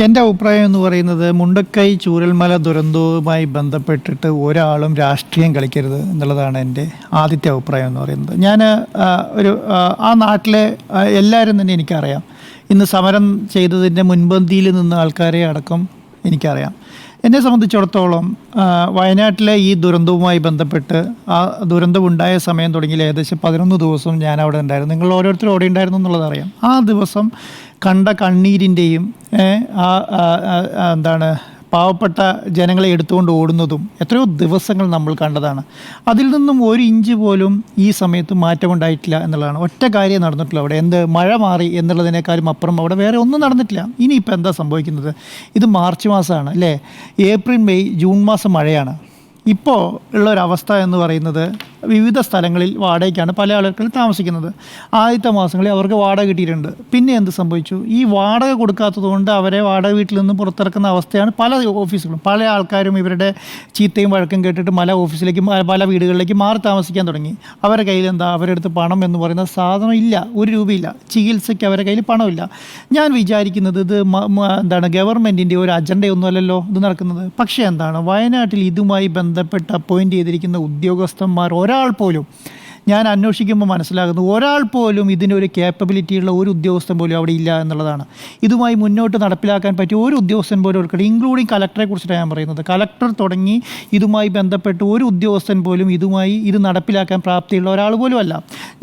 എന്റെ അഭിപ്രായം എന്ന് പറയുന്നത് മുണ്ടക്കൈ ചൂരൽമല ദുരന്തവുമായി ബന്ധപ്പെട്ടിട്ട് ഒരാളും രാഷ്ട്രീയം കളിക്കരുത് എന്നുള്ളതാണ് എന്റെ ആദ്യത്തെ അഭിപ്രായം എന്ന് പറയുന്നത്. ഞാൻ ഒരു ആ, നാട്ടിലെ എല്ലാവരും തന്നെ എനിക്കറിയാം. ഇന്ന് സമരം ചെയ്തതിന്റെ മുൻപന്തിയിൽ നിന്ന ആൾക്കാരെ അടക്കം എനിക്കറിയാം. എന്നെ സംബന്ധിച്ചിടത്തോളം വയനാട്ടിലെ ഈ ദുരന്തവുമായി ബന്ധപ്പെട്ട് ആ ദുരന്തമുണ്ടായ സമയം തുടങ്ങി ഏകദേശം പതിനൊന്ന് ദിവസം ഞാൻ അവിടെ ഉണ്ടായിരുന്നു. നിങ്ങൾ ഓരോരുത്തരും അവിടെ ഉണ്ടായിരുന്നു എന്നുള്ളത് അറിയാം. ആ ദിവസം കണ്ട കണ്ണീരിന്റെയും ആ എന്താണ് പാവപ്പെട്ട ജനങ്ങളെ എടുത്തുകൊണ്ട് ഓടുന്നതും എത്രയോ ദിവസങ്ങൾ നമ്മൾ കണ്ടതാണ്. അതിൽ നിന്നും ഒരു ഇഞ്ച് പോലും ഈ സമയത്ത് മാറ്റമുണ്ടായിട്ടില്ല എന്നുള്ളതാണ്. ഒറ്റ കാര്യം നടന്നിട്ടുള്ളൂ അവിടെ. എന്ത് മഴ മാറി എന്നുള്ളതിനേക്കാളും അപ്പുറം അവിടെ വേറെ ഒന്നും നടന്നിട്ടില്ല. ഇനിയിപ്പോൾ എന്താ സംഭവിക്കുന്നത്? ഇത് മാർച്ച് മാസമാണ് അല്ലേ? ഏപ്രിൽ മെയ് ജൂൺ മാസം മഴയാണ്. ഇപ്പോൾ ഉള്ളൊരവസ്ഥ എന്ന് പറയുന്നത് വിവിധ സ്ഥലങ്ങളിൽ വാടകയ്ക്കാണ് പല ആളുകൾ താമസിക്കുന്നത്. ആദ്യത്തെ മാസങ്ങളിൽ അവർക്ക് വാടക കിട്ടിയിട്ടുണ്ട്. പിന്നെ എന്ത് സംഭവിച്ചു? ഈ വാടക കൊടുക്കാത്തതുകൊണ്ട് അവരെ വാടക വീട്ടിൽ നിന്നും പുറത്തിറക്കുന്ന അവസ്ഥയാണ് പല ഓഫീസുകളും. പല ആൾക്കാരും ഇവരുടെ ചീത്തയും വഴക്കും കേട്ടിട്ട് പല ഓഫീസിലേക്കും പല വീടുകളിലേക്കും മാറി താമസിക്കാൻ തുടങ്ങി. അവരുടെ കയ്യിൽ എന്താ? അവരുടെ അടുത്ത് പണം എന്ന് പറയുന്ന സാധനം ഇല്ല. ഒരു രൂപയില്ല. ചികിത്സയ്ക്ക് അവരുടെ കയ്യിൽ പണമില്ല. ഞാൻ വിചാരിക്കുന്നത് ഇത് എന്താണ് ഗവൺമെന്റിന്റെ ഒരു അജണ്ടയൊന്നും അല്ലല്ലോ ഇത് നടക്കുന്നത്. പക്ഷേ എന്താണ്? വയനാട്ടിൽ ഇതുമായി ബന്ധപ്പെട്ട് അപ്പോയിന്റ് ചെയ്തിരിക്കുന്ന ഉദ്യോഗസ്ഥന്മാർ പോലും ഞാൻ അന്വേഷിക്കുമ്പോൾ മനസ്സിലാകുന്നു ഒരാൾ പോലും ഇതിനൊരു കേപ്പബിലിറ്റിയുള്ള ഒരു ഉദ്യോഗസ്ഥൻ പോലും അവിടെ ഇല്ല എന്നുള്ളതാണ്. ഇതുമായി മുന്നോട്ട് നടപ്പിലാക്കാൻ പറ്റിയ ഒരു ഉദ്യോഗസ്ഥൻ പോലും എടുക്കണം ഇൻക്ലൂഡിങ് കലക്ടറെ കുറിച്ചിട്ടാണ് ഞാൻ പറയുന്നത്. കലക്ടർ തുടങ്ങി ഇതുമായി ബന്ധപ്പെട്ട് ഒരു ഉദ്യോഗസ്ഥൻ പോലും ഇതുമായി ഇത് നടപ്പിലാക്കാൻ പ്രാപ്തിയുള്ള ഒരാൾ പോലും അല്ല.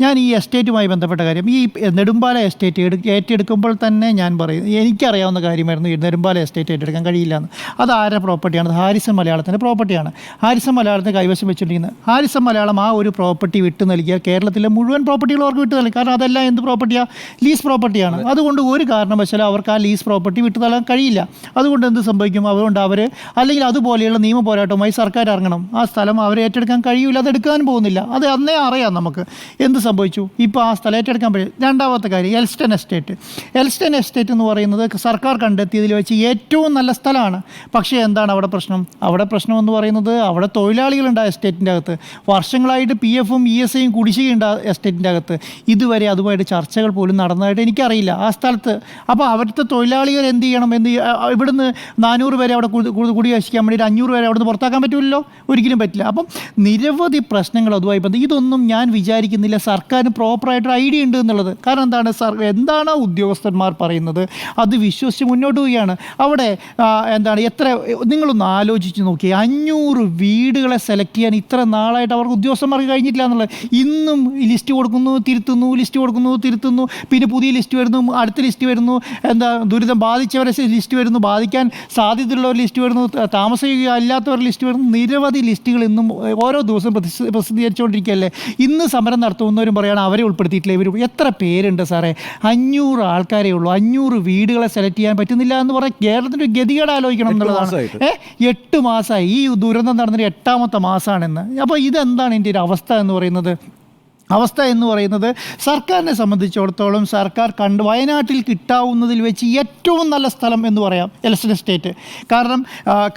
ഞാൻ ഈ എസ്റ്റേറ്റുമായി ബന്ധപ്പെട്ട കാര്യം ഈ നെടുമ്പാല എസ്റ്റേറ്റ് എടു ഏറ്റെടുക്കുമ്പോൾ തന്നെ ഞാൻ പറയും എനിക്കറിയാവുന്ന കാര്യമായിരുന്നു നെടുമ്പാല എസ്റ്റേറ്റ് ഏറ്റെടുക്കാൻ കഴിയില്ല എന്ന് അത് ആരുടെ പ്രോപ്പർട്ടിയാണ് അത് ഹാരിസൺ മലയാളത്തിന്റെ പ്രോപ്പർട്ടിയാണ് ഹാരിസൺ മലയാളത്തിന് കൈവശം വെച്ചിരിക്കുന്നത് ഹാരിസൺ മലയാളം ആ ഒരു പ്രോപ്പർട്ടി വിട്ട് നൽകിയ കേരളത്തിലെ മുഴുവൻ പ്രോപ്പർട്ടികളും അവർക്ക് വിട്ടു നൽകി. കാരണം അതെല്ലാം എന്ത് പ്രോപ്പർട്ടിയാണ് ലീസ് പ്രോപ്പർട്ടിയാണ് അതുകൊണ്ട് ഒരു കാരണവശാലും അവർക്ക് ആ ലീസ് പ്രോപ്പർട്ടി വിട്ടു തള്ളാൻ കഴിയില്ല. അതുകൊണ്ട് എന്ത് സംഭവിക്കും? അതുകൊണ്ട് അവർ അല്ലെങ്കിൽ അതുപോലെയുള്ള നിയമ പോരാട്ടവുമായി സർക്കാർ ഇറങ്ങണം. ആ സ്ഥലം അവരെ ഏറ്റെടുക്കാൻ കഴിയില്ല അത് എടുക്കാൻ പോകുന്നില്ല. അത് അന്നേ അറിയാം നമുക്ക്. എന്ത് സംഭവിച്ചു? ഇപ്പോൾ ആ സ്ഥലം ഏറ്റെടുക്കാൻ പറ്റും. രണ്ടാമത്തെ കാര്യം എൽസ്റ്റൺ എസ്റ്റേറ്റ്. എൽസ്റ്റൺ എസ്റ്റേറ്റ് എന്ന് പറയുന്നത് സർക്കാർ കണ്ടെത്തിയതിൽ വെച്ച് ഏറ്റവും നല്ല സ്ഥലമാണ്. പക്ഷേ എന്താണ് അവിടെ പ്രശ്നം? അവിടെ പ്രശ്നം എന്ന് പറയുന്നത് അവിടെ തൊഴിലാളികളുണ്ട് ആ എസ്റ്റേറ്റിന്റെ അകത്ത്. വർഷങ്ങളായിട്ട് പി എഫും ഇ എസ് ഐയും കുടിശ്ശികയുണ്ട് ആ എസ്റ്റേറ്റിന്റെ അകത്ത്. ഇതുവരെ അതുമായിട്ട് ചർച്ചകൾ പോലും നടന്നതായിട്ട് എനിക്കറിയില്ല. ആ സ്ഥലത്ത്. അപ്പോൾ അവിടുത്തെ തൊഴിലാളികൾ എന്ത് ചെയ്യണം ആ, ഇവിടുന്ന് നാനൂറ് പേരെ അവിടെ കുടി- കൂടി കുടിയേശിക്കാൻ വേണ്ടി അഞ്ഞൂറ് പേരെ അവിടുന്ന് പുറത്താക്കാൻ പറ്റില്ലല്ലോ ഒരിക്കലും പറ്റില്ല. അപ്പം നിരവധി പ്രശ്നങ്ങൾ അതുമായി ബന്ധം ഇതൊന്നും ഞാൻ വിചാരിക്കുന്നില്ല. സർക്കാരിന് പ്രോപ്പറായിട്ടൊരു ഐഡിയ ഉണ്ട് എന്നുള്ളത്. കാരണം എന്താണ്? സർ എന്താണ് ഉദ്യോഗസ്ഥന്മാർ പറയുന്നത്? അത് വിശ്വസിച്ച് മുന്നോട്ട് പോവുകയാണ്. അവിടെ എന്താണ്? എത്ര നിങ്ങളൊന്ന് ആലോചിച്ച് നോക്കി അഞ്ഞൂറ് വീടുകളെ സെലക്ട് ചെയ്യാൻ ഇത്ര നാളായിട്ട് അവർക്ക് ഉദ്യോഗസ്ഥന്മാർക്ക് കഴിഞ്ഞിട്ടില്ല എന്നുള്ളത്. ഇന്നും ലിസ്റ്റ് കൊടുക്കുന്നു തിരുത്തുന്നു ലിസ്റ്റ് കൊടുക്കുന്നു തിരുത്തുന്നു. പിന്നെ പുതിയ ലിസ്റ്റ് വരുന്നു അടുത്ത ലിസ്റ്റ് വരുന്നു. എന്താ ദുരിതം ബാധിച്ചവരെ ലിസ്റ്റ് വരുന്നു. ബാധിക്കാൻ സാധ്യതയുള്ളവർ ലിസ്റ്റ് വരുന്നു. താമസിക്കുക അല്ലാത്തവർ ലിസ്റ്റ് വരുന്നു. നിരവധി ലിസ്റ്റുകൾ ഇന്നും ഓരോ ദിവസവും പ്രസിദ്ധ- പ്രസിദ്ധീകരിച്ചുകൊണ്ടിരിക്കുകയല്ലേ? ഇന്ന് സമരം നടത്തുന്നവരും പറയുകയാണ് അവരെ ഉൾപ്പെടുത്തിയിട്ടില്ല. ഇവർ എത്ര പേരുണ്ട് സാറേ? അഞ്ഞൂറ് ആൾക്കാരേ ഉള്ളൂ. അഞ്ഞൂറ് വീടുകളെ സെലക്ട് ചെയ്യാൻ പറ്റുന്നില്ല എന്ന് പറയാൻ കേരളത്തിന്റെ ഒരു ഗതികേട് ആലോചിക്കണം എന്നുള്ളതാണ്. ഏഹ് എട്ട് മാസമായി ഈ ദുരന്തം നടന്നിട്ട് എട്ടാമത്തെ മാസമാണെന്ന് അപ്പോൾ ഇതെന്താണ് ഇതിന്റെ ഒരു അവസ്ഥ എന്ന് പറയുന്നത്? അവസ്ഥ എന്ന് പറയുന്നത് സർക്കാരിനെ സംബന്ധിച്ചിടത്തോളം സർക്കാർ കണ്ട് വയനാട്ടിൽ കിട്ടാവുന്നതിൽ വെച്ച് ഏറ്റവും നല്ല സ്ഥലം എന്ന് പറയാം എലക്ഷൻ എസ്റ്റേറ്റ്. കാരണം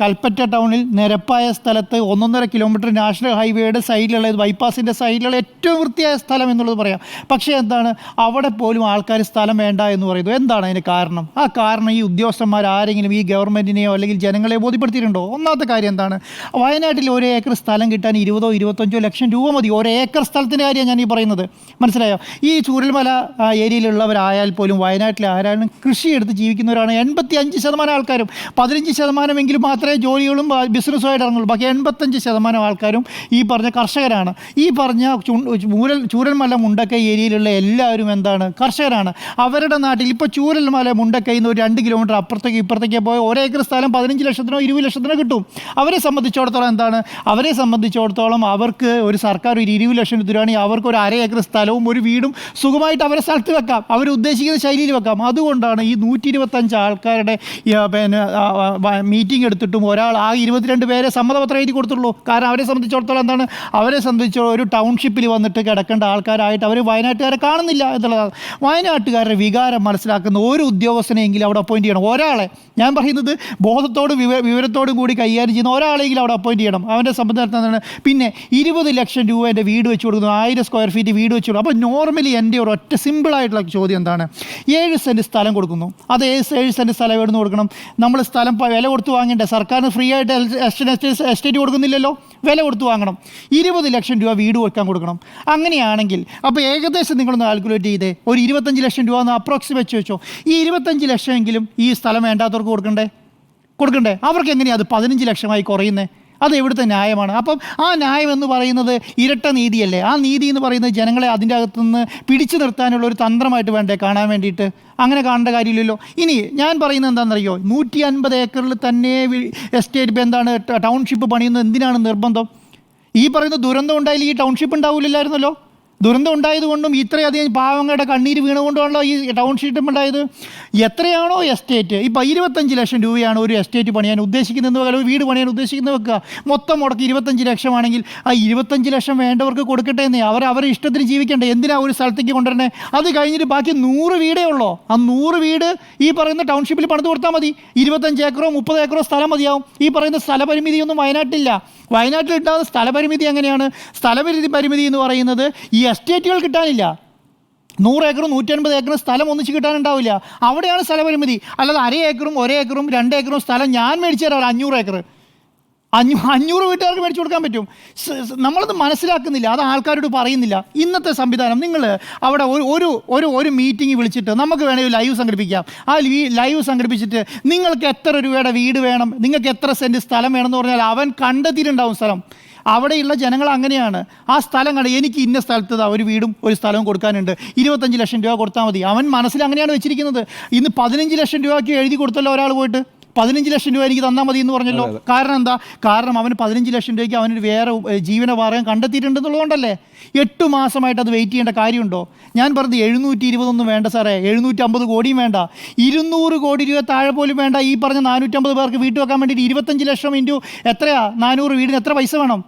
കൽപ്പറ്റ ടൗണിൽ നിരപ്പായ സ്ഥലത്ത് ഒന്നൊന്നര കിലോമീറ്റർ നാഷണൽ ഹൈവേയുടെ സൈഡിലുള്ള ബൈപ്പാസിന്റെ സൈഡിലുള്ള ഏറ്റവും വൃത്തിയായ സ്ഥലം എന്നുള്ളത് പറയാം. പക്ഷേ എന്താണ് അവിടെ പോലും ആൾക്കാർ സ്ഥലം വേണ്ട എന്ന് പറയുന്നു. എന്താണ് അതിന് കാരണം? ആ കാരണം ഈ ഉദ്യോഗസ്ഥന്മാർ ആരെങ്കിലും ഈ ഗവൺമെന്റിനെയോ അല്ലെങ്കിൽ ജനങ്ങളെ ബോധ്യപ്പെടുത്തിയിട്ടുണ്ടോ? ഒന്നാമത്തെ കാര്യം എന്താണ് വയനാട്ടിൽ ഒരു ഏക്കർ സ്ഥലം കിട്ടാൻ ഇരുപതോ ഇരുപത്തഞ്ചോ ലക്ഷം രൂപ മതി. ഒരു ഏക്കർ സ്ഥലത്തിന്റെ കാര്യം ഞാൻ ഈ പറയുന്നത്. മനസ്സിലായോ? ഈ ചൂരൽമല ഏരിയയിലുള്ളവരായാൽ പോലും വയനാട്ടിലെ ആരായാലും കൃഷിയെടുത്ത് ജീവിക്കുന്നവരാണ് എൺപത്തി അഞ്ച് ശതമാനം ആൾക്കാരും. പതിനഞ്ച് ശതമാനമെങ്കിലും മാത്രമേ ജോലികളും ബിസിനസ്സുമായിട്ട് ഇറങ്ങുള്ളൂ. ബാക്കി എൺപത്തഞ്ച് ശതമാനം ആൾക്കാരും ഈ പറഞ്ഞ കർഷകരാണ്. ഈ പറഞ്ഞ ചൂരൽ ചൂരൽമല മുണ്ടക്കൈ ഏരിയയിലുള്ള എല്ലാവരും എന്താണ്? കർഷകരാണ്. അവരുടെ നാട്ടിൽ ഇപ്പോൾ ചൂരൽമല മുണ്ടക്കൈ നിന്ന് ഒരു രണ്ട് കിലോമീറ്റർ അപ്പുറത്തേക്ക് ഇപ്പുറത്തേക്ക് പോയ ഒരേക്കർ സ്ഥലം പതിനഞ്ച് ലക്ഷത്തിനോ ഇരുപത് ലക്ഷത്തിനോ കിട്ടും. അവരെ സംബന്ധിച്ചിടത്തോളം എന്താണ്? അവരെ സംബന്ധിച്ചിടത്തോളം അവർക്ക് ഒരു സർക്കാർ ഒരു ഇരുപത് ലക്ഷം രൂപയാണെങ്കിൽ അവർക്ക് ഒരു അര ഏക്കർ സ്ഥലവും ഒരു വീടും സുഖമായിട്ട് അവരെ സ്ഥലത്ത് വെക്കാം. അവർ ഉദ്ദേശിക്കുന്ന ശൈലിയിൽ വെക്കാം. അതുകൊണ്ടാണ് ഈ നൂറ്റി ഇരുപത്തഞ്ച് ആൾക്കാരുടെ പിന്നെ മീറ്റിംഗ് എടുത്തിട്ടും ഒരാൾ ആ ഇരുപത്തിരണ്ട് പേരെ സമ്മതപത്രം എഴുതി കൊടുത്തുള്ളൂ. കാരണം അവരെ സംബന്ധിച്ചിടത്തോളം എന്താണ്? അവരെ സംബന്ധിച്ച് ഒരു ടൗൺഷിപ്പിൽ വന്നിട്ട് കിടക്കേണ്ട ആൾക്കാരായിട്ട് അവർ വയനാട്ടുകാരെ കാണുന്നില്ല എന്നുള്ളതാണ്. വയനാട്ടുകാരുടെ വികാരം മനസ്സിലാക്കുന്ന ഒരു ഉദ്യോഗസ്ഥനെയെങ്കിലും അവിടെ അപ്പോയിന്റ് ചെയ്യണം. ഒരാളെ ഞാൻ പറയുന്നത് ബോധത്തോടും വിവ വിവരത്തോടും കൂടി കൈകാര്യം ചെയ്യുന്ന ഒരാളെങ്കിലും അവിടെ അപ്പോയിന്റ് ചെയ്യണം. അവന്റെ സംബന്ധിച്ചിടത്തോളം പിന്നെ ഇരുപത് ലക്ഷം രൂപ എന്റെ വീട് വെച്ച് കൊടുക്കുന്നു ആയിരം സ്ക്വയർ സ്ക്വയർ ഫീറ്റ് വീട് വെച്ചു അപ്പോൾ നോർമലി എന്റെ ഒരു ഒറ്റ സിമ്പിളായിട്ടുള്ള ചോദ്യം എന്താണ്? ഏഴ് സെന്റ് സ്ഥലം കൊടുക്കുന്നു. അത് ഏഴ് ഏഴ് സെന്റ് സ്ഥലം എവിടെ നിന്ന് കൊടുക്കണം? നമ്മൾ സ്ഥലം വില കൊടുത്ത് വാങ്ങേണ്ട? സർക്കാരിന് ഫ്രീ ആയിട്ട് എസ്റ്റേറ്റ് കൊടുക്കുന്നില്ലല്ലോ? വില കൊടുത്ത് വാങ്ങണം. ഇരുപത് ലക്ഷം രൂപ വീട് വെക്കാൻ കൊടുക്കണം. അങ്ങനെയാണെങ്കിൽ അപ്പോൾ ഏകദേശം നിങ്ങളൊന്ന് കാൽക്കുലേറ്റ് ചെയ്തേ. ഒരു ഇരുപത്തഞ്ച് ലക്ഷം രൂപ ഒന്ന് അപ്രോക്സിമേറ്റ് വെച്ചോ ഈ ഇരുപത്തഞ്ച് ലക്ഷമെങ്കിലും ഈ സ്ഥലം വേണ്ടാത്തവർക്ക് കൊടുക്കണ്ടേ? കൊടുക്കണ്ടേ? അവർക്ക് എങ്ങനെയാണ് അത് പതിനഞ്ച് ലക്ഷമായി കുറയുന്നത് അത് എവിടുത്തെ ന്യായമാണ്. അപ്പം ആ ന്യായം എന്ന് പറയുന്നത് ഇരട്ട നീതിയല്ലേ? ആ നീതി എന്ന് പറയുന്നത് ജനങ്ങളെ അതിന്റെ അകത്തുനിന്ന് പിടിച്ചു നിർത്താനുള്ള ഒരു തന്ത്രമായിട്ട് വേണ്ടേ കാണാൻ വേണ്ടിയിട്ട്? അങ്ങനെ കാണേണ്ട കാര്യമില്ലല്ലോ. ഇനി ഞാൻ പറയുന്നത് എന്താണെന്നറിയോ? നൂറ്റി അൻപത് ഏക്കറിൽ തന്നെ എസ്റ്റേറ്റ് ഇപ്പം എന്താണ്? ടൗൺഷിപ്പ് പണിയുന്നത് എന്തിനാണ് നിർബന്ധം? ഈ പറയുന്ന ദുരന്തം ഉണ്ടായാലും ഈ ടൗൺഷിപ്പ് ഉണ്ടാവില്ലായിരുന്നല്ലോ. ദുരന്തം ഉണ്ടായതുകൊണ്ടും ഇത്രയധികം പാവങ്ങളുടെ കണ്ണീര് വീണുകൊണ്ടാണല്ലോ ഈ ടൗൺഷിപ്പ് ഉണ്ടായത്. എത്രയാണോ എസ്റ്റേറ്റ് ഇപ്പം ഇരുപത്തഞ്ച് ലക്ഷം രൂപയാണ് ഒരു എസ്റ്റേറ്റ് പണിയാൻ ഉദ്ദേശിക്കുന്നതെന്ന് ഒരു വീട് പണിയാൻ ഉദ്ദേശിക്കുന്ന വെക്കുക. മൊത്തം മുടക്കി ഇരുപത്തഞ്ച് ലക്ഷമാണെങ്കിൽ ആ ഇരുപത്തഞ്ച് ലക്ഷം വേണ്ടവർക്ക് കൊടുക്കട്ടെ എന്നേ അവർ അവരുടെ ഇഷ്ടത്തിന് ജീവിക്കണ്ടേ? എന്തിനാ ഒരു സ്ഥലത്തേക്ക് കൊണ്ടുവരണേ അത് കഴിഞ്ഞിട്ട് ബാക്കി നൂറ് വീടേ ഉള്ളോ. ആ നൂറ് വീട് ഈ പറയുന്ന ടൗൺഷിപ്പിൽ പണിത് കൊടുത്താൽ മതി. ഇരുപത്തഞ്ച് ഏക്കറോ മുപ്പത് ഏക്കറോ സ്ഥലം മതിയാവും. ഈ പറയുന്ന സ്ഥലപരിമിതിയൊന്നും വയനാട്ടിലില്ല. വയനാട്ടിൽ ഉണ്ടാകുന്ന സ്ഥലപരിമിതി എങ്ങനെയാണ്? സ്ഥലപരിമിതി പരിമിതി എന്ന് പറയുന്നത് ഈ എസ്റ്റേറ്റുകൾ കിട്ടാനില്ല. നൂറ് ഏക്കറും നൂറ്റൻപത് ഏക്കറും സ്ഥലം ഒന്നിച്ച് കിട്ടാനുണ്ടാവില്ല. അവിടെയാണ് സ്ഥലപരിമിതി. അല്ലാതെ അര ഏക്കറും ഒരേ ഏക്കറും രണ്ട് ഏക്കറും സ്ഥലം ഞാൻ മേടിച്ചു തരാം അഞ്ഞൂറ് ഏക്കർ അഞ്ഞൂ അഞ്ഞൂറ് വീട്ടുകാർക്ക് മേടിച്ചു കൊടുക്കാൻ പറ്റും. നമ്മളത് മനസ്സിലാക്കുന്നില്ല. അത് ആൾക്കാരോട് പറയുന്നില്ല. ഇന്നത്തെ സംവിധാനം നിങ്ങൾ അവിടെ ഒരു ഒരു ഒരു മീറ്റിംഗ് വിളിച്ചിട്ട് നമുക്ക് വേണമെങ്കിൽ ലൈവ് സംഘടിപ്പിക്കാം. ആ ലൈവ് സംഘടിപ്പിച്ചിട്ട് നിങ്ങൾക്ക് എത്ര രൂപയുടെ വീട് വേണം? നിങ്ങൾക്ക് എത്ര സെന്റ് സ്ഥലം വേണമെന്ന് പറഞ്ഞാൽ അവൻ കണ്ടെത്തിയിട്ടുണ്ടാവും സ്ഥലം. അവിടെയുള്ള ജനങ്ങൾ അങ്ങനെയാണ്. ആ സ്ഥലം കണ്ട് എനിക്ക് ഇന്ന സ്ഥലത്ത് ഒരു വീടും ഒരു സ്ഥലവും കൊടുക്കാനുണ്ട്. ഇരുപത്തഞ്ച് ലക്ഷം രൂപ കൊടുത്താൽ മതി. അവൻ മനസ്സിൽ അങ്ങനെയാണ് വെച്ചിരിക്കുന്നത്. ഇന്ന് പതിനഞ്ച് ലക്ഷം രൂപയ്ക്ക് എഴുതി കൊടുത്തല്ലോ ഒരാൾ പോയിട്ട്. പതിനഞ്ച് ലക്ഷം രൂപ എനിക്ക് തന്നാൽ മതി എന്ന് പറഞ്ഞല്ലോ. കാരണം എന്താ? കാരണം അവന് പതിനഞ്ച് ലക്ഷം രൂപയ്ക്ക് അവന് വേറെ ജീവനമാർഗം കണ്ടെത്തിയിട്ടുണ്ടെന്നുള്ളതുകൊണ്ടല്ലേ? എട്ട് മാസമായിട്ട് അത് വെയിറ്റ് ചെയ്യേണ്ട കാര്യമുണ്ടോ? ഞാൻ പറഞ്ഞത് എഴുന്നൂറ്റി ഇരുപതൊന്നും വേണ്ട സാറേ. എഴുന്നൂറ്റമ്പത് കോടിയും വേണ്ട. ഇരുന്നൂറ് കോടി രൂപ താഴെ പോലും വേണ്ട. ഈ പറഞ്ഞ നാനൂറ്റമ്പത് പേർക്ക് വീട്ട് വെക്കാൻ വേണ്ടിയിട്ട് ഇരുപത്തഞ്ച് ലക്ഷം ഇന്റു എത്രയാ? നാനൂറ് വീടിന് എത്ര പൈസ വേണം?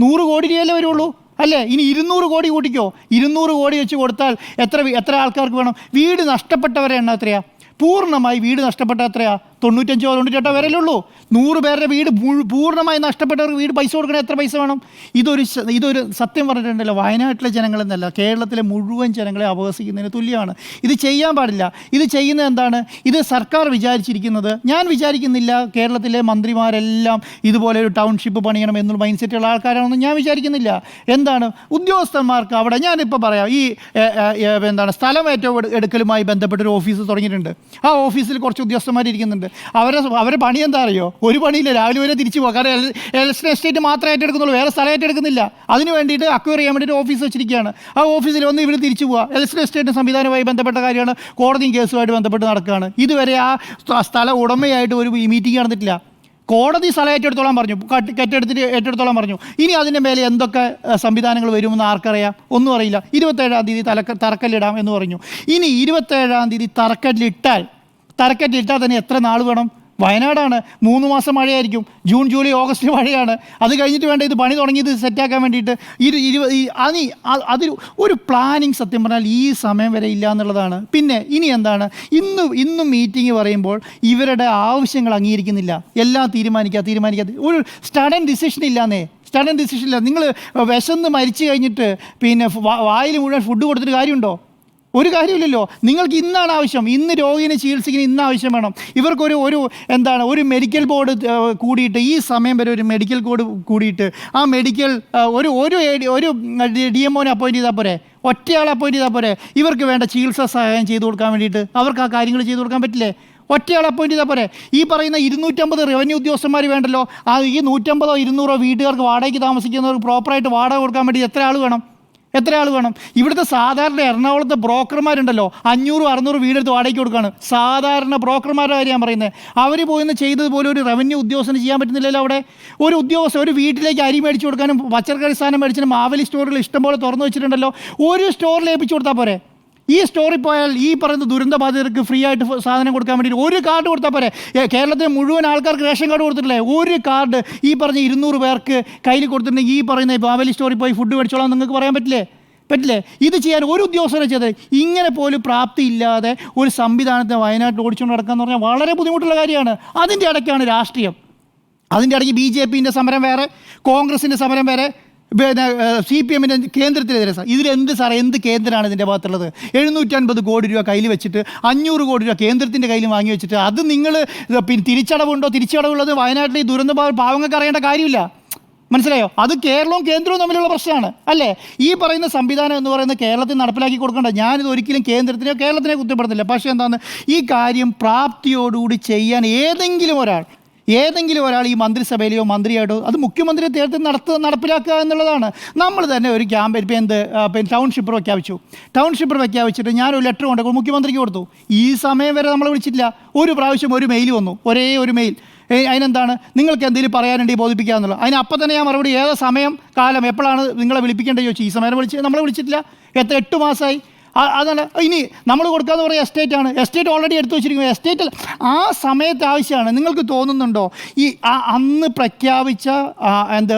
നൂറ് കോടി രൂപയല്ലേ വരുള്ളൂ. അല്ലേ? ഇനി ഇരുന്നൂറ് കോടി കൂട്ടിക്കോ. ഇരുന്നൂറ് കോടി വെച്ച് കൊടുത്താൽ എത്ര എത്ര ആൾക്കാർക്ക് വേണം? വീട് നഷ്ടപ്പെട്ടവരെ എണ്ണം എത്രയാ? പൂർണമായി വീട് നഷ്ടപ്പെട്ട എത്രയാ? തൊണ്ണൂറ്റഞ്ചോ തൊണ്ണൂറ്റെട്ടോ വരെ ഉള്ളൂ. നൂറ് പേരുടെ വീട് പൂർണമായി നഷ്ടപ്പെട്ടവർക്ക് വീട് പൈസ കൊടുക്കണേ എത്ര പൈസ വേണം? ഇതൊരു ഇതൊരു സത്യം പറഞ്ഞിട്ടുണ്ടല്ലോ. വയനാട്ടിലെ ജനങ്ങളെന്നല്ല കേരളത്തിലെ മുഴുവൻ ജനങ്ങളെ അപഹസിക്കുന്നതിന് തുല്യമാണ്. ഇത് ചെയ്യാൻ പാടില്ല. ഇത് ചെയ്യുന്നത് എന്താണ്? ഇത് സർക്കാർ വിചാരിച്ചിരിക്കുന്നത്. ഞാൻ വിചാരിക്കുന്നില്ല കേരളത്തിലെ മന്ത്രിമാരെല്ലാം ഇതുപോലെ ഒരു ടൗൺഷിപ്പ് പണിയണം എന്നുള്ള മൈൻഡ് സെറ്റുള്ള ആൾക്കാരാണെന്ന് ഞാൻ വിചാരിക്കുന്നില്ല. എന്താണ്? ഉദ്യോഗസ്ഥന്മാർക്ക് അവിടെ ഞാനിപ്പോൾ പറയാം. ഈ എന്താണ്? സ്ഥലം ഏറ്റവും എടുക്കലുമായി ബന്ധപ്പെട്ട ഒരു ഓഫീസ് തുടങ്ങിയിട്ടുണ്ട്. ആ ഓഫീസിൽ കുറച്ച് ഉദ്യോഗസ്ഥന്മാർ ഇരിക്കുന്നുണ്ട് അവരെ അവരെ പണി എന്താ അറിയോ? ഒരു പണിയില്ല. രാവിലെ വരെ തിരിച്ചു പോകാം. കാരണം എലക്ഷൻ എസ്റ്റേറ്റ് മാത്രമേ ഏറ്റെടുക്കുന്നുള്ളൂ. വേറെ സ്ഥലം ഏറ്റെടുക്കുന്നില്ല. അതിന് വേണ്ടിയിട്ട് അക്വയർ ചെയ്യാൻ വേണ്ടിയിട്ട് ഓഫീസ് വെച്ചിരിക്കുകയാണ്. ആ ഓഫീസിൽ വന്ന് ഇവർ തിരിച്ചു പോവുക എലക്ഷൻ എസ്റ്റേറ്റ് സംവിധാനവുമായി ബന്ധപ്പെട്ട കാര്യമാണ്. കോടതിയും കേസുമായിട്ട് ബന്ധപ്പെട്ട് നടക്കുകയാണ്. ഇതുവരെ ആ സ്ഥല ഉടമയായിട്ട് ഒരു മീറ്റിംഗ് നടന്നിട്ടില്ല. കോടതി സ്ഥലം ഏറ്റെടുത്തോളാൻ പറഞ്ഞു. കട്ട് കെട്ടെടുത്തിട്ട് ഏറ്റെടുത്തോളാൻ പറഞ്ഞു. ഇനി അതിന്റെ മേലെ എന്തൊക്കെ സംവിധാനങ്ങൾ വരുമെന്ന് ആർക്കറിയാം? ഒന്നും അറിയില്ല. ഇരുപത്തേഴാം തീയതി തലക്ക തറക്കല്ലിടാം എന്ന് പറഞ്ഞു. ഇനി ഇരുപത്തേഴാം തീയതി തറക്കല്ലിട്ടാൽ തറക്കല്ലിട്ടാൽ തന്നെ എത്ര നാൾ വേണം? വയനാടാണ്. മൂന്ന് മാസം മഴയായിരിക്കും. ജൂൺ ജൂലൈ ഓഗസ്റ്റ് മഴയാണ്. അത് കഴിഞ്ഞിട്ട് വേണ്ട ഇത് പണി തുടങ്ങിയത് സെറ്റാക്കാൻ വേണ്ടിയിട്ട്? ഇരു ഇരുപത് ഈ അനി അ- അതിൽ ഒരു പ്ലാനിങ് സത്യം പറഞ്ഞാൽ ഈ സമയം വരെ ഇല്ല എന്നുള്ളതാണ്. പിന്നെ ഇനി എന്താണ്? ഇന്ന് ഇന്നും മീറ്റിംഗ് പറയുമ്പോൾ ഇവരുടെ ആവശ്യങ്ങൾ അംഗീകരിക്കുന്നില്ല. എല്ലാം തീരുമാനിക്കുക തീരുമാനിക്കാതെ ഒരു സ്റ്റഡൻ ഡിസിഷൻ ഇല്ലാന്നേ. സ്റ്റഡൻ ഡിസിഷൻ ഇല്ല. നിങ്ങൾ വിശന്ന് മരിച്ചു കഴിഞ്ഞിട്ട് പിന്നെ വായിൽ മുഴുവൻ ഫുഡ് കൊടുത്തിട്ട് കാര്യമുണ്ടോ? ഒരു കാര്യമില്ലല്ലോ. നിങ്ങൾക്ക് ഇന്നാണ് ആവശ്യം. ഇന്ന് രോഗിനെ ചികിത്സിക്കുന്ന ഇന്ന് ആവശ്യം വേണം. ഇവർക്കൊരു ഒരു എന്താണ് ഒരു മെഡിക്കൽ ബോർഡ് കൂടിയിട്ട് ഈ സമയം വരെ ഒരു മെഡിക്കൽ ബോർഡ് കൂടിയിട്ട് ആ മെഡിക്കൽ ഒരു ഒരു ഒരു ഡി എം ഒനെ അപ്പോയിന്റ് ചെയ്താൽ പോരെ? ഒറ്റയാളെ അപ്പോയിന്റ് ചെയ്താൽ പോരെ? ഇവർക്ക് വേണ്ട ചികിത്സാ സഹായം ചെയ്തു കൊടുക്കാൻ വേണ്ടിയിട്ട് അവർക്ക് ആ കാര്യങ്ങൾ ചെയ്തു കൊടുക്കാൻ പറ്റില്ലേ? ഒറ്റയാൾ അപ്പോയിന്റ് ചെയ്താൽ പോരെ? ഈ പറയുന്ന ഇരുന്നൂറ്റമ്പത് റവന്യൂ ഉദ്യോഗസ്ഥന്മാർ വേണ്ടല്ലോ? ആ ഈ നൂറ്റമ്പതോ ഇരുന്നൂറോ വീട്ടുകാർക്ക് വാടകയ്ക്ക് താമസിക്കുന്നവർക്ക് പ്രോപ്പറായിട്ട് വാടക കൊടുക്കാൻ വേണ്ടി എത്ര ആൾ വേണം? എത്ര ആൾ വേണം? ഇവിടുത്തെ സാധാരണ എറണാകുളത്തെ ബ്രോക്കർമാരുണ്ടല്ലോ അഞ്ഞൂറ് അറുന്നൂറ് വീടെടുത്ത് വാടകയ്ക്ക് കൊടുക്കുകയാണ് സാധാരണ ബ്രോക്കർമാരുടെ കാര്യം ഞാൻ പറയുന്നത്. അവർ പോയിന്ന് ചെയ്തതുപോലെ ഒരു റവന്യൂ ഉദ്യോഗസ്ഥന് ചെയ്യാൻ പറ്റുന്നില്ലല്ലോ അവിടെ? ഒരു ഉദ്യോഗസ്ഥ ഒരു വീട്ടിലേക്ക് അരി മേടിച്ചു കൊടുക്കാനും പച്ചക്കറി സാധനം മേടിച്ചാലും മാവലി സ്റ്റോറുകൾ ഇഷ്ടംപോലെ തുറന്നു വെച്ചിട്ടുണ്ടല്ലോ. ഒരു സ്റ്റോറിൽ ഏൽപ്പിച്ചു കൊടുത്താൽ പോരെ? ഈ സ്റ്റോറി പോയാൽ ഈ പറയുന്ന ദുരന്ത ബാധിതർക്ക് ഫ്രീ ആയിട്ട് സാധനം കൊടുക്കാൻ വേണ്ടി ഒരു കാർഡ് കൊടുത്താൽ പോരെ. കേരളത്തിലെ മുഴുവൻ ആൾക്കാർക്ക് റേഷൻ കാർഡ് കൊടുത്തിട്ടില്ലേ? ഒരു കാർഡ് ഈ പറഞ്ഞ ഇരുന്നൂറ് പേർക്ക് കയ്യിൽ കൊടുത്തിട്ടുണ്ടെങ്കിൽ ഈ പറയുന്ന ബാവലി സ്റ്റോറി പോയി ഫുഡ് മേടിച്ചോളാം നിങ്ങൾക്ക് പറയാൻ പറ്റില്ലേ? പറ്റില്ലേ? ഇത് ചെയ്യാൻ ഒരു ഉദ്യോഗസ്ഥരെ ചെയ്തത് ഇങ്ങനെ പോലും പ്രാപ്തി ഇല്ലാതെ ഒരു സംവിധാനത്തെ വയനാട്ടിൽ ഓടിച്ചുകൊണ്ട് നടക്കുക എന്ന് പറഞ്ഞാൽ വളരെ ബുദ്ധിമുട്ടുള്ള കാര്യമാണ്. അതിന്റെ ഇടയ്ക്കാണ് രാഷ്ട്രീയം. അതിന്റെ ഇടയ്ക്ക് ബി ജെ പിന്റെ സമരം വേറെ കോൺഗ്രസിന്റെ സമരം വേറെ പിന്നെ സി പി എമ്മിന്റെ കേന്ദ്രത്തിനെതിരെ സാർ. ഇതിലെന്ത് സാർ എന്ത് കേന്ദ്രമാണ് ഇതിന്റെ ഭാഗത്തുള്ളത്? എഴുന്നൂറ്റി അൻപത് കോടി രൂപ കയ്യിൽ വെച്ചിട്ട് അഞ്ഞൂറ് കോടി രൂപ കേന്ദ്രത്തിന്റെ കയ്യിൽ വാങ്ങി വെച്ചിട്ട് അത് നിങ്ങൾ പിന്നെ തിരിച്ചടവുണ്ടോ തിരിച്ചടവുള്ളത് വയനാട്ടിലെ ഈ ദുരന്ത പാവങ്ങൾക്ക് അറിയേണ്ട കാര്യമില്ല. മനസ്സിലായോ? അത് കേരളവും കേന്ദ്രവും തമ്മിലുള്ള പ്രശ്നമാണ് അല്ലേ? ഈ പറയുന്ന സംവിധാനം എന്ന് പറയുന്നത് കേരളത്തിൽ നടപ്പിലാക്കി കൊടുക്കേണ്ട. ഞാനിത് ഒരിക്കലും കേന്ദ്രത്തിനെയോ കേരളത്തിനെ കുറ്റപ്പെടുന്നില്ല പക്ഷേ എന്താണ്? ഈ കാര്യം പ്രാപ്തിയോടുകൂടി ചെയ്യാൻ ഏതെങ്കിലും ഒരാൾ ഏതെങ്കിലും ഒരാൾ ഈ മന്ത്രിസഭയിലെയോ മന്ത്രിയായിട്ടോ അത് മുഖ്യമന്ത്രി തേർത്ത് നടത്ത നടപ്പിലാക്കുക എന്നുള്ളതാണ്. നമ്മൾ തന്നെ ഒരു ക്യാമ്പയിൻ ഇപ്പം എന്ത് പിന്നെ ടൗൺഷിപ്പ് പ്രഖ്യാപിച്ചു. ടൗൺഷിപ്പ് പ്രഖ്യാപിച്ചിട്ട് ഞാനൊരു ലെറ്റർ കൊണ്ട് മുഖ്യമന്ത്രിക്ക് കൊടുത്തു. ഈ സമയം വരെ നമ്മൾ വിളിച്ചിട്ടില്ല. ഒരു പ്രാവശ്യം ഒരു മെയിൽ വന്നു. ഒരേ ഒരു മെയിൽ അതിനെന്താണ്? നിങ്ങൾക്ക് എന്തെങ്കിലും പറയാനുണ്ടെങ്കിൽ ബോധിപ്പിക്കുക എന്നുള്ളത്. അതിന് അപ്പം തന്നെ ഞാൻ മറുപടി ഏത് സമയം കാലം എപ്പോഴാണ് നിങ്ങളെ വിളിപ്പിക്കേണ്ടത് ചോദിച്ചു. ഈ സമയം വിളിച്ച് നമ്മളെ വിളിച്ചിട്ടില്ല. എത്ര എട്ട് മാസമായി? അതല്ല ഇനി നമ്മൾ കൊടുക്കാന്ന് പറയുക എസ്റ്റേറ്റ് ആണ്. എസ്റ്റേറ്റ് ഓൾറെഡി എടുത്തു വെച്ചിരിക്കുന്നു. എസ്റ്റേറ്റ് ആ സമയത്ത് ആവശ്യമാണ്. നിങ്ങൾക്ക് തോന്നുന്നുണ്ടോ? ഈ അന്ന് പ്രഖ്യാപിച്ച എന്ത്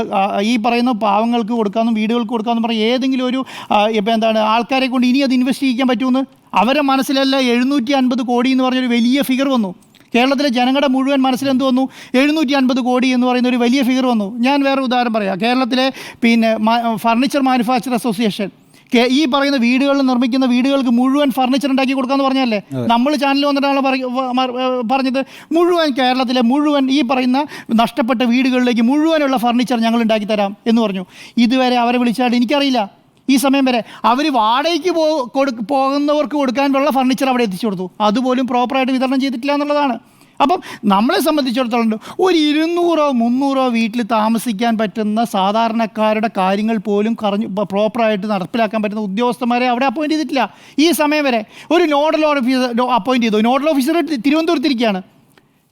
ഈ പറയുന്ന പാവങ്ങൾക്ക് കൊടുക്കാമെന്നും വീടുകൾക്ക് കൊടുക്കാമെന്നും പറഞ്ഞ ഏതെങ്കിലും ഒരു ഇപ്പം എന്താണ് ആൾക്കാരെ കൊണ്ട് ഇനി അത് ഇൻവെസ്റ്റ് ചെയ്യിക്കാൻ പറ്റുമെന്ന്? അവരെ മനസ്സിലല്ല എഴുന്നൂറ്റി അൻപത് കോടി എന്ന് പറഞ്ഞൊരു വലിയ ഫിഗർ വന്നു. കേരളത്തിലെ ജനങ്ങളുടെ മുഴുവൻ മനസ്സിൽ എന്ത് വന്നു? എഴുന്നൂറ്റി അൻപത് കോടി എന്ന് പറയുന്ന ഒരു വലിയ ഫിഗർ വന്നു. ഞാൻ വേറെ ഉദാഹരണം പറയാം. കേരളത്തിലെ പിന്നെ ഫർണിച്ചർ മാനുഫാക്ചർ അസോസിയേഷൻ ഈ പറയുന്ന വീടുകളിൽ നിർമ്മിക്കുന്ന വീടുകൾക്ക് മുഴുവൻ ഫർണിച്ചർ ഉണ്ടാക്കി കൊടുക്കാന്ന് പറഞ്ഞല്ലേ നമ്മൾ ചാനൽ വന്നിട്ടാണ് പറഞ്ഞത്. മുഴുവൻ കേരളത്തിലെ മുഴുവൻ ഈ പറയുന്ന നഷ്ടപ്പെട്ട വീടുകളിലേക്ക് മുഴുവനുള്ള ഫർണിച്ചർ ഞങ്ങൾ ഉണ്ടാക്കി തരാം എന്ന് പറഞ്ഞു. ഇതുവരെ അവരെ വിളിച്ചാൽ എനിക്കറിയില്ല. ഈ സമയം വരെ അവർ വാടകയ്ക്ക് പോ കൊടു പോകുന്നവർക്ക് കൊടുക്കാനുള്ള ഫർണിച്ചർ അവിടെ എത്തിച്ചു കൊടുത്തു. അതുപോലും പ്രോപ്പറായിട്ട് വിതരണം ചെയ്തിട്ടില്ല എന്നുള്ളതാണ്. അപ്പം നമ്മളെ സംബന്ധിച്ചിടത്തോളം ഒരു ഇരുന്നൂറോ മുന്നൂറോ വീട്ടിൽ താമസിക്കാൻ പറ്റുന്ന സാധാരണക്കാരുടെ കാര്യങ്ങൾ പോലും കറഞ്ഞു പ്രോപ്പറായിട്ട് നടപ്പിലാക്കാൻ പറ്റുന്ന ഉദ്യോഗസ്ഥന്മാരെ അവിടെ അപ്പോയിന്റ് ചെയ്തിട്ടില്ല. ഈ സമയം വരെ ഒരു നോഡൽ ഓഫീസർ അപ്പോയിന്റ് ചെയ്തു. നോഡൽ ഓഫീസർ തിരുവനന്തപുരത്തിരിക്കുകയാണ്.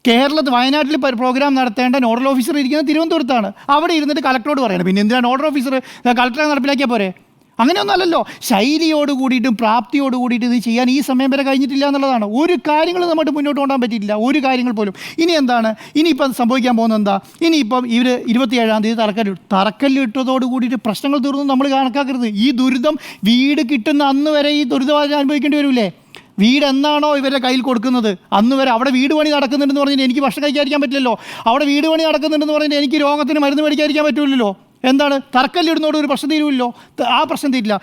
കേരളത്തിൽ വയനാട്ടിൽ പ്രോഗ്രാം നടത്തേണ്ട നോഡൽ ഓഫീസർ ഇരിക്കുന്നത് തിരുവനന്തപുരത്താണ്. അവിടെ ഇരുന്നിട്ട് കളക്ടറോട് പറയണം. പിന്നെ എന്തിനാണ് നോഡൽ ഓഫീസർ കളക്ടറെ നടപ്പിലാക്കിയാൽ പോരെ? അങ്ങനെയൊന്നും അല്ലല്ലോ. ശൈലിയോട് കൂടിയിട്ടും പ്രാപ്തിയോട് കൂടിയിട്ട് ഇത് ചെയ്യാൻ ഈ സമയം വരെ കഴിഞ്ഞിട്ടില്ല എന്നുള്ളതാണ്. ഒരു കാര്യങ്ങൾ നമുക്ക് മുന്നോട്ട് കൊണ്ടുപോകാൻ പറ്റിയിട്ടില്ല. ഒരു കാര്യങ്ങൾ പോലും. ഇനി എന്താണ്? ഇനിയിപ്പം സംഭവിക്കാൻ പോകുന്നത് എന്താ? ഇനിയിപ്പം ഇവർ ഇരുപത്തിയേഴാം തീയതി തറക്കല്ല് തറക്കല്ലിട്ടതോട് കൂടിയിട്ട് പ്രശ്നങ്ങൾ തീർന്നു നമ്മൾ കണക്കാക്കരുത്. ഈ ദുരിതം വീട് കിട്ടുന്ന അന്ന് വരെ ഈ ദുരിതം അനുഭവിക്കേണ്ടി വരില്ലേ വീട് എന്നാണോ ഇവരുടെ കയ്യിൽ കൊടുക്കുന്നത്? അന്ന് വരെ അവിടെ വീട് പണി നടക്കുന്നുണ്ടെന്ന് പറഞ്ഞാൽ എനിക്ക് ഭക്ഷണം കഴിക്കാതിരിക്കാൻ പറ്റില്ലല്ലോ. അവിടെ വീട് പണി നടക്കുന്നുണ്ടെന്ന് പറഞ്ഞാൽ എനിക്ക് രോഗത്തിന് മരുന്ന് മേടിക്കാതിരിക്കാൻ പറ്റില്ലല്ലോ എന്താണ്? തറക്കല്ലിടുന്നതോട് ഒരു പ്രശ്നം തീരുമല്ലോ ആ പ്രശ്നം തീരില്ല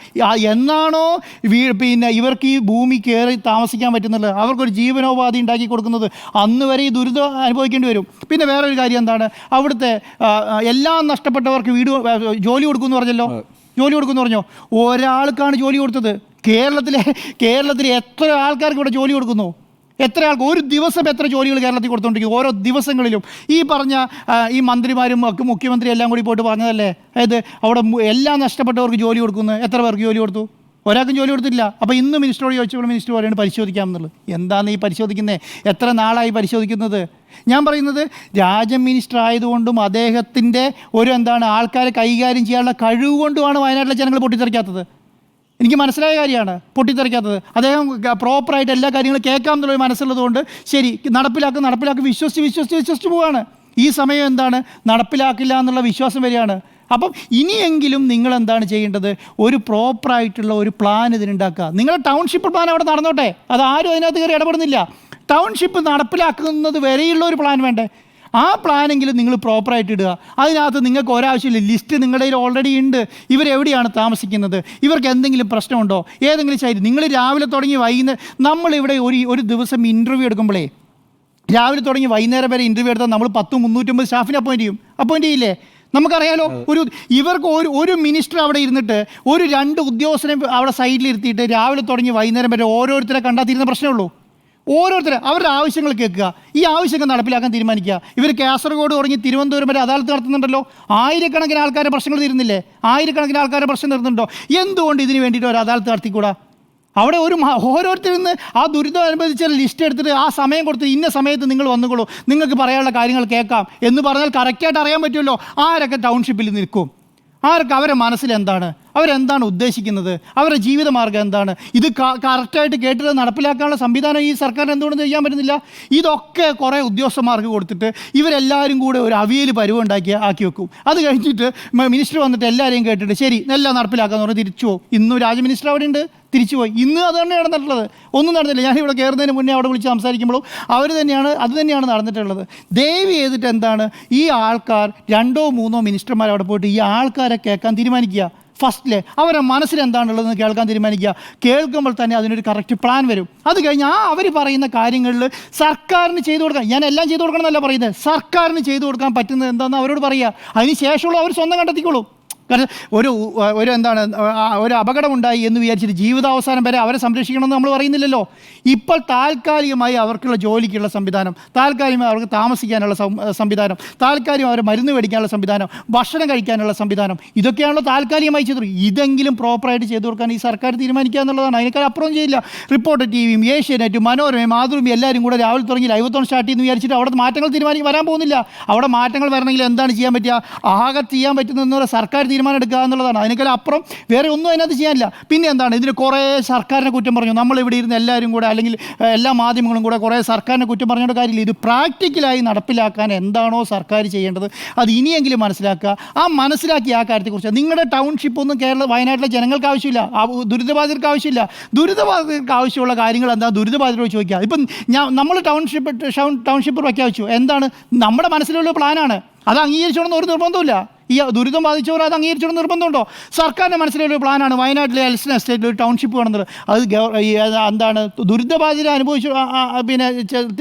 എന്നാണോ വീ പിന്നെ ഇവർക്ക് ഈ ഭൂമി കയറി താമസിക്കാൻ പറ്റുന്നത്? അവർക്കൊരു ജീവനോപാധി ഉണ്ടാക്കി കൊടുക്കുന്നത് അന്ന് വരെ ഈ ദുരിതം അനുഭവിക്കേണ്ടി വരും. പിന്നെ വേറൊരു കാര്യം എന്താണ്? അവിടുത്തെ എല്ലാം നഷ്ടപ്പെട്ടവർക്ക് വീട് ജോലി കൊടുക്കുമെന്ന് പറഞ്ഞല്ലോ? ജോലി കൊടുക്കുമെന്ന് പറഞ്ഞോ? ഒരാൾക്കാണ് ജോലി കൊടുത്തത്. കേരളത്തിലെ കേരളത്തിലെ എത്ര ആൾക്കാർക്ക് ഇവിടെ ജോലി കൊടുക്കുന്നു? എത്ര ആൾക്ക് ഒരു ദിവസം എത്ര ജോലികൾ കേരളത്തിൽ കൊടുത്തുകൊണ്ടിരിക്കും ഓരോ ദിവസങ്ങളിലും. ഈ പറഞ്ഞ ഈ മന്ത്രിമാരും ഒക്കെ മുഖ്യമന്ത്രി എല്ലാം കൂടി പോയിട്ട് പറഞ്ഞതല്ലേ? അതായത് അവിടെ എല്ലാം നഷ്ടപ്പെട്ടവർക്ക് ജോലി കൊടുക്കുന്നു. എത്ര പേർക്ക് ജോലി കൊടുത്തു? ഒരാൾക്കും ജോലി കൊടുത്തില്ല. അപ്പോൾ ഇന്ന് മിനിസ്റ്ററോട് ചോദിച്ചപ്പോൾ മിനിസ്റ്റർ പറയുന്നത് പരിശോധിക്കാമെന്നുള്ളത്. എന്താണ് ഈ പരിശോധിക്കുന്നത് എത്ര നാളായി പരിശോധിക്കുന്നത്? ഞാൻ പറയുന്നത് രാജൻ മിനിസ്റ്റർ ആയതുകൊണ്ടും അദ്ദേഹത്തിന്റെ ഒരു എന്താണ് ആൾക്കാരെ കൈകാര്യം ചെയ്യാനുള്ള കഴിവ് കൊണ്ടുമാണ് വയനാട്ടിലെ ജനങ്ങൾ പൊട്ടിത്തെറിക്കാത്തത്. എനിക്ക് മനസ്സിലായ കാര്യമാണ് പൊട്ടിത്തെറിക്കാത്തത്. അദ്ദേഹം പ്രോപ്പറായിട്ട് എല്ലാ കാര്യങ്ങളും കേൾക്കാം എന്നുള്ളൊരു മനസ്സുള്ളതുകൊണ്ട് ശരി നടപ്പിലാക്കും നടപ്പിലാക്കും വിശ്വസിച്ച് വിശ്വസിച്ച് വിശ്വസിച്ച് പോവാണ്. ഈ സമയം എന്താണ്? നടപ്പിലാക്കില്ല എന്നുള്ള വിശ്വാസം വരികയാണ് അപ്പം ഇനിയെങ്കിലും നിങ്ങൾ എന്താണ് ചെയ്യേണ്ടത്? ഒരു പ്രോപ്പറായിട്ടുള്ള ഒരു പ്ലാൻ ഇതിനുണ്ടാക്കുക. നിങ്ങളുടെ ടൗൺഷിപ്പ് പ്ലാൻ അവിടെ നടന്നോട്ടെ. അത് ആരും അതിനകത്ത് കയറി ഇടപെടുന്നില്ല. ടൗൺഷിപ്പ് നടപ്പിലാക്കുന്നത് വരെയുള്ള ഒരു പ്ലാൻ വേണ്ടേ? ആ പ്ലാനെങ്കിലും നിങ്ങൾ പ്രോപ്പറായിട്ട് ഇടുക അതിനകത്ത് നിങ്ങൾക്ക് ഒരാവശ്യമില്ല. ലിസ്റ്റ് നിങ്ങളുടെ കയ്യിൽ ഓൾറെഡി ഉണ്ട്. ഇവരെവിടെയാണ് താമസിക്കുന്നത്? ഇവർക്ക് എന്തെങ്കിലും പ്രശ്നമുണ്ടോ? ഏതെങ്കിലും ശൈലി നിങ്ങൾ രാവിലെ തുടങ്ങി വൈകുന്നേരം നമ്മളിവിടെ ഒരു ഒരു ദിവസം ഇന്റർവ്യൂ എടുക്കുമ്പോഴേ രാവിലെ തുടങ്ങി വൈകുന്നേരം വരെ ഇന്റർവ്യൂ എടുത്താൽ നമ്മൾ പത്ത് മുന്നൂറ്റമ്പത് സ്റ്റാഫിനെ അപ്പോയിന്റ് ചെയ്യും. അപ്പോയിന്റ് ചെയ്യില്ലേ? നമുക്കറിയാലോ ഒരു ഇവർക്ക് ഒരു ഒരു മിനിസ്റ്റർ അവിടെ ഇരുന്നിട്ട് ഒരു രണ്ട് ഉദ്യോഗസ്ഥനെ അവിടെ സൈഡിൽ ഇരുത്തിയിട്ട് രാവിലെ തുടങ്ങി വൈകുന്നേരം വരെ ഓരോരുത്തരെ കണ്ടാൽ പ്രശ്നമുള്ളൂ ഓരോരുത്തരെ അവരുടെ ആവശ്യങ്ങൾ കേൾക്കുക. ഈ ആവശ്യങ്ങൾ നടപ്പിലാക്കാൻ തീരുമാനിക്കുക. ഇവർ കാസർഗോഡ് തുടങ്ങി തിരുവനന്തപുരം വരെ അദാലത്ത് നടത്തുന്നുണ്ടല്ലോ. ആയിരക്കണക്കിന് ആൾക്കാരുടെ പ്രശ്നങ്ങൾ തീരുന്നില്ലേ? ആയിരക്കണക്കിന് ആൾക്കാരുടെ പ്രശ്നം തീർന്നുണ്ടോ എന്തുകൊണ്ട് ഇതിന് വേണ്ടിയിട്ട് ഒരു അദാലത്ത് നടത്തിക്കൂടാ? അവിടെ ഒരു ഓരോരുത്തരിൽ നിന്ന് ആ ദുരിതം അനുബന്ധിച്ച ലിസ്റ്റ് എടുത്തിട്ട് ആ സമയം കൊടുത്ത് ഇന്ന സമയത്ത് നിങ്ങൾ വന്നുകൊള്ളൂ. നിങ്ങൾക്ക് പറയാനുള്ള കാര്യങ്ങൾ കേൾക്കാം. എന്ന് പറഞ്ഞാൽ കറക്റ്റായിട്ട് അറിയാൻ പറ്റുമല്ലോ. ആരൊക്കെ ടൗൺഷിപ്പിൽ നിൽക്കും? ആർക്ക് അവരെ മനസ്സിൽ എന്താണ്? അവരെന്താണ് ഉദ്ദേശിക്കുന്നത്? അവരുടെ ജീവിതമാർഗം എന്താണ്? ഇത് കറക്റ്റായിട്ട് കേട്ടിട്ട് നടപ്പിലാക്കാനുള്ള സംവിധാനം ഈ സർക്കാർ എന്തുകൊണ്ട് ചെയ്യാൻ പറ്റുന്നില്ല? ഇതൊക്കെ കുറേ ഉദ്യോഗസ്ഥന്മാർക്ക് കൊടുത്തിട്ട് ഇവരെല്ലാവരും കൂടെ ഒരു അവിയൽ പരുവം ഉണ്ടാക്കി ആക്കി വെക്കും. അത് കഴിഞ്ഞിട്ട് മിനിസ്റ്റർ വന്നിട്ട് എല്ലാവരെയും കേട്ടിട്ട് ശരി എല്ലാം നടപ്പിലാക്കാന്ന് പറഞ്ഞ് തിരിച്ചു പോകും ഇന്നും രാജമിനിസ്റ്റർ അവിടെ ഉണ്ട് തിരിച്ചുപോയി ഇന്ന് അത് തന്നെയാണ് നടന്നിട്ടുള്ളത്. ഒന്നും നടന്നില്ല. ഞാൻ ഇവിടെ കയറുന്നതിന് മുന്നേ അവിടെ വിളിച്ച് സംസാരിക്കുമ്പോഴും അവർ തന്നെയാണ് അത് തന്നെയാണ് നടന്നിട്ടുള്ളത്. ദയവ് ചെയ്തിട്ട് എന്താണ് ഈ ആൾക്കാർ രണ്ടോ മൂന്നോ മിനിസ്റ്റർമാർ അവിടെ പോയിട്ട് ഈ ആൾക്കാരെ കേൾക്കാൻ തീരുമാനിക്കുക. ഫസ്റ്റിലെ അവരെ മനസ്സിൽ എന്താണുള്ളതെന്ന് കേൾക്കാൻ തീരുമാനിക്കുക. കേൾക്കുമ്പോൾ തന്നെ അതിനൊരു കറക്റ്റ് പ്ലാൻ വരും. അത് കഴിഞ്ഞ് ആ അവർ പറയുന്ന കാര്യങ്ങളിൽ സർക്കാരിന് ചെയ്തു കൊടുക്കാൻ ഞാൻ എല്ലാം ചെയ്തു കൊടുക്കണം എന്നല്ല പറയുന്നത് സർക്കാരിന് ചെയ്തു കൊടുക്കാൻ പറ്റുന്നത് എന്താണെന്ന് അവരോട് പറയുക. അതിന് ശേഷമുള്ള അവർ സ്വന്തം കണ്ടെത്തിക്കോളൂ. കാരണം ഒരു ഒരു എന്താണ് ഒരു അപകടമുണ്ടായി എന്ന് വിചാരിച്ചിട്ട് ജീവിതാവസാനം വരെ അവരെ സംരക്ഷിക്കണമെന്ന് നമ്മൾ പറയുന്നില്ലല്ലോ. ഇപ്പോൾ താൽക്കാലികമായി അവർക്കുള്ള ജോലിക്കുള്ള സംവിധാനം താൽക്കാലികമായി അവർക്ക് താമസിക്കാനുള്ള സംവിധാനം താൽക്കാലികം അവരെ മരുന്ന് മേടിക്കാനുള്ള സംവിധാനം ഭക്ഷണം കഴിക്കാനുള്ള സംവിധാനം ഇതൊക്കെയാണല്ലോ താൽക്കാലികമായി ചെയ്തു. ഇതെങ്കിലും പ്രോപ്പറായിട്ട് ചെയ്തു കൊടുക്കാൻ ഈ സർക്കാർ തീരുമാനിക്കുക എന്നുള്ളതാണ്. അതിനേക്കാൾ അപ്പുറം ചെയ്യില്ല. റിപ്പോർട്ടർ ടി വിയും ഏഷ്യാനെറ്റും മനോരമയും മാതൃഭൂമി എല്ലാവരും കൂടെ രാവിലെ തുടങ്ങി ലൈവത്തോൺ സ്റ്റാർട്ട് ചെയ്യുന്നു വിചാരിച്ചിട്ട് അവിടെ മാറ്റങ്ങൾ തീരുമാനിക്കാൻ വരാൻ പോകുന്നില്ല. അവിടെ മാറ്റങ്ങൾ വരണമെങ്കിൽ എന്താണ് ചെയ്യാൻ പറ്റുക? ആകെ ചെയ്യാൻ പറ്റുന്ന സർക്കാർ തീരുമാനം എടുക്കുക എന്നുള്ളതാണ്. അതിനേക്കാൾ അപ്പുറം വേറെ ഒന്നും അതിനകത്ത് ചെയ്യാനില്ല. പിന്നെ എന്താണ്? ഇതിന് കുറേ സർക്കാരിനെ കുറ്റം പറഞ്ഞു. നമ്മൾ നമ്മളിവിടെ ഇരുന്ന് എല്ലാവരും കൂടെ അല്ലെങ്കിൽ എല്ലാ മാധ്യമങ്ങളും കൂടെ കുറേ സർക്കാരിനെ കുറ്റം പറഞ്ഞുകൊണ്ട് കാര്യമില്ല. ഇത് പ്രാക്ടിക്കലായി നടപ്പിലാക്കാൻ എന്താണോ സർക്കാർ ചെയ്യേണ്ടത്. അത് ഇനിയെങ്കിലും മനസ്സിലാക്കുക. ആ മനസ്സിലാക്കി ആ കാര്യത്തെക്കുറിച്ച്. നിങ്ങളുടെ ടൗൺഷിപ്പ് ഒന്നും കേരള വയനാട്ടിലെ ജനങ്ങൾക്ക് ആവശ്യമില്ല. ദുരിതബാധിതർക്ക് ആവശ്യമില്ല. ദുരിതബാധിതർക്ക് ആവശ്യമുള്ള കാര്യങ്ങൾ എന്താ? ദുരിതബാധിതരോട് ചോദിക്കുക. ഇപ്പം ഞാൻ നമ്മൾ ടൗൺഷിപ്പ് ടൗൺ ടൗൺഷിപ്പ് പ്രഖ്യാപിച്ചു. എന്താണ്? നമ്മുടെ മനസ്സിലുള്ള പ്ലാനാണ്. അത് അംഗീകരിച്ചോണമെന്ന് ഒരു നിർബന്ധമില്ല ഈ ദുരിതം ബാധിച്ചവർ അത് അംഗീകരിച്ചോണം നിർബന്ധമുണ്ടോ? സർക്കാരിന്റെ മനസ്സിലൊരു പ്ലാനാണ് വയനാട്ടിലെ എൽസൺ എസ്റ്റേറ്റിൽ ഒരു ടൗൺഷിപ്പ് വേണമെന്നത് അത് എന്താണ് ദുരിതബാധിത അനുഭവിച്ചു പിന്നെ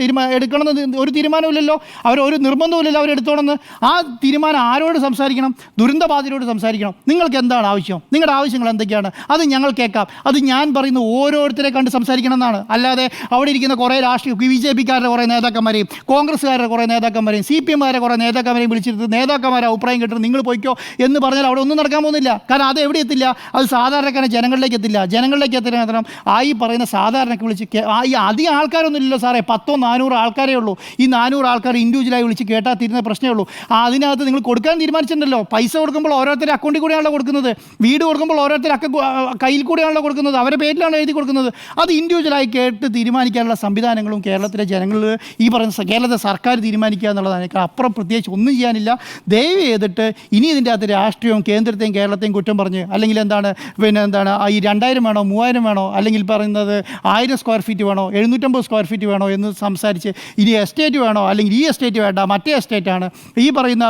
തീരുമാനം എടുക്കണമെന്ന് ഒരു തീരുമാനമില്ലല്ലോ അവർ ഒരു നിർബന്ധമില്ലല്ലോ അവരെടുത്തോണമെന്ന് ആ തീരുമാനം ആരോട് സംസാരിക്കണം? ദുരന്തബാധിതരോട് സംസാരിക്കണം. നിങ്ങൾക്ക് എന്താണ് ആവശ്യം? നിങ്ങളുടെ ആവശ്യങ്ങൾ എന്തൊക്കെയാണ്? അത് ഞങ്ങൾ കേൾക്കാം. അത് ഞാൻ പറയുന്ന ഓരോരുത്തരെ കണ്ട് സംസാരിക്കണം എന്നാണ്. അല്ലാതെ അവിടെ ഇരിക്കുന്ന കുറേ രാഷ്ട്രീയ ബി ജെ പിക്കാരുടെ കുറേ നേതാക്കന്മാരെയും കോൺഗ്രസ്സുകാരുടെ കുറേ നേതാക്കന്മാരെയും സി പി എമ്മുകാരെ കുറേ നേതാക്കന്മാരെയും വിളിച്ചിരുത്ത് നേതാക്കന്മാരെ അഭിപ്രായം കിട്ടുന്നത് നിങ്ങൾ പോയിക്കോ എന്ന് പറഞ്ഞാൽ അവിടെ ഒന്നും നടക്കാൻ പോകുന്നില്ല. കാരണം അത് എവിടെ എത്തില്ല? അത് സാധാരണക്കാരൻ ജനങ്ങളിലേക്ക് എത്തില്ല. ജനങ്ങളിലേക്ക് എത്തില്ല മാത്രം ആ ഈ പറയുന്ന സാധാരണക്ക് വിളിച്ച് ഈ അധികം ആൾക്കാരൊന്നും ഇല്ലല്ലോ സാറേ. പത്തോ നാനൂറ് ആൾക്കാരേ ഉള്ളൂ. ഈ നാനൂറ് ആൾക്കാർ ഇൻഡിവിജ്വലായി വിളിച്ച് കേട്ടാൽ തീരുന്ന പ്രശ്നമേ ഉള്ളൂ. അതിനകത്ത് നിങ്ങൾ കൊടുക്കാൻ തീരുമാനിച്ചിട്ടുണ്ടല്ലോ. പൈസ കൊടുക്കുമ്പോൾ ഓരോരുത്തരുടെ അക്കൗണ്ടിൽ കൂടെയാണല്ലോ കൊടുക്കുന്നത്. വീട് കൊടുക്കുമ്പോൾ ഓരോരുത്തർ അക്ക കയ്യിൽ കൂടെയാണല്ലോ കൊടുക്കുന്നത്. അവരുടെ പേരിലാണ് എഴുതി കൊടുക്കുന്നത്. അത് ഇൻഡിവിജ്വലായി കേട്ട് തീരുമാനിക്കാനുള്ള സംവിധാനങ്ങളും കേരളത്തിലെ ജനങ്ങൾ ഈ പറയുന്ന കേരളത്തെ സർക്കാർ തീരുമാനിക്കുക എന്നുള്ളതാണ്. അപ്പുറം പ്രത്യേകിച്ച് ഒന്നും ചെയ്യാനില്ല. ദയവ് ചെയ്തിട്ട് ഇനി ഇതിന്റെ അകത്ത് രാഷ്ട്രീയവും കേന്ദ്രത്തെയും കേരളത്തെയും കുറ്റം പറഞ്ഞ് അല്ലെങ്കിൽ എന്താണ് പിന്നെ എന്താണ് ഈ രണ്ടായിരം വേണോ മൂവായിരം വേണോ അല്ലെങ്കിൽ പറയുന്നത് ആയിരം സ്ക്വയർ ഫീറ്റ് വേണോ എഴുന്നൂറ്റമ്പത് സ്ക്വയർ ഫീറ്റ് വേണോ എന്ന് സംസാരിച്ച് ഇനി എസ്റ്റേറ്റ് വേണോ അല്ലെങ്കിൽ ഈ എസ്റ്റേറ്റ് വേണ്ട മറ്റേ ആണ്. ഈ പറയുന്ന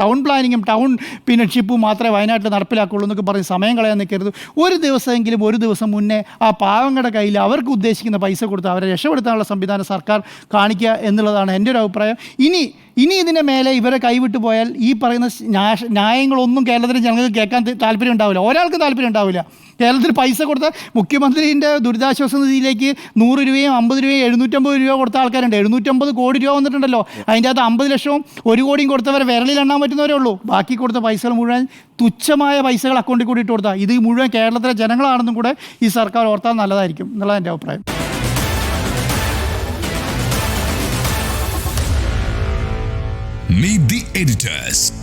ടൗൺ പ്ലാനിങ്ങും ടൗൺ പിന്നെ ഷിപ്പും മാത്രമേ വയനാട്ടിൽ നടപ്പിലാക്കുള്ളൂ എന്നൊക്കെ പറഞ്ഞ് സമയം കളയാൻ നിൽക്കരുത്. ഒരു ദിവസമെങ്കിലും ഒരു ദിവസം മുന്നേ ആ പാവങ്ങളുടെ കയ്യിൽ അവർക്ക് ഉദ്ദേശിക്കുന്ന പൈസ കൊടുത്ത് അവരെ രക്ഷപ്പെടുത്താനുള്ള സംവിധാനം സർക്കാർ കാണിക്കുക എന്നുള്ളതാണ് എന്റെ ഒരു അഭിപ്രായം. ഇനി ഇനി ഇതിന്റെ മേലെ ഇവരെ കൈവിട്ടു പോയാൽ ഈ പറയുന്ന ന്യായ- ന്യായങ്ങളൊന്നും കേരളത്തിലെ ജനങ്ങൾക്ക് കേൾക്കാൻ താല്പര്യം ഉണ്ടാവില്ല. ഒരാൾക്ക് താല്പര്യം ഉണ്ടാവില്ല. കേരളത്തിൽ പൈസ കൊടുത്ത മുഖ്യമന്ത്രിന്റെ ദുരിതാശ്വാസ നിധിയിലേക്ക് നൂറ് രൂപയും അമ്പത് രൂപയും എഴുന്നൂറ്റമ്പത് രൂപ കൊടുത്ത ആൾക്കാരുണ്ട്. എഴുന്നൂറ്റമ്പത് കോടി രൂപ വന്നിട്ടുണ്ടല്ലോ. അതിന്റെ അകത്ത് അമ്പത് ലക്ഷവും ഒരു കോടിയും കൊടുത്തവരെ വിരലിൽ എണ്ണാൻ പറ്റുന്നവരേ ഉള്ളൂ. ബാക്കി കൊടുത്ത പൈസകൾ മുഴുവൻ തുച്ഛമായ പൈസകൾ അക്കൗണ്ടിൽ കൂടി ഇട്ട് കൊടുത്താൽ ഇത് മുഴുവൻ കേരളത്തിലെ ജനങ്ങളാണെന്നും കൂടെ ഈ സർക്കാർ ഓർത്താൽ നല്ലതായിരിക്കും. എന്നുള്ളതാണ് എന്റെ അഭിപ്രായം. Meet the editors.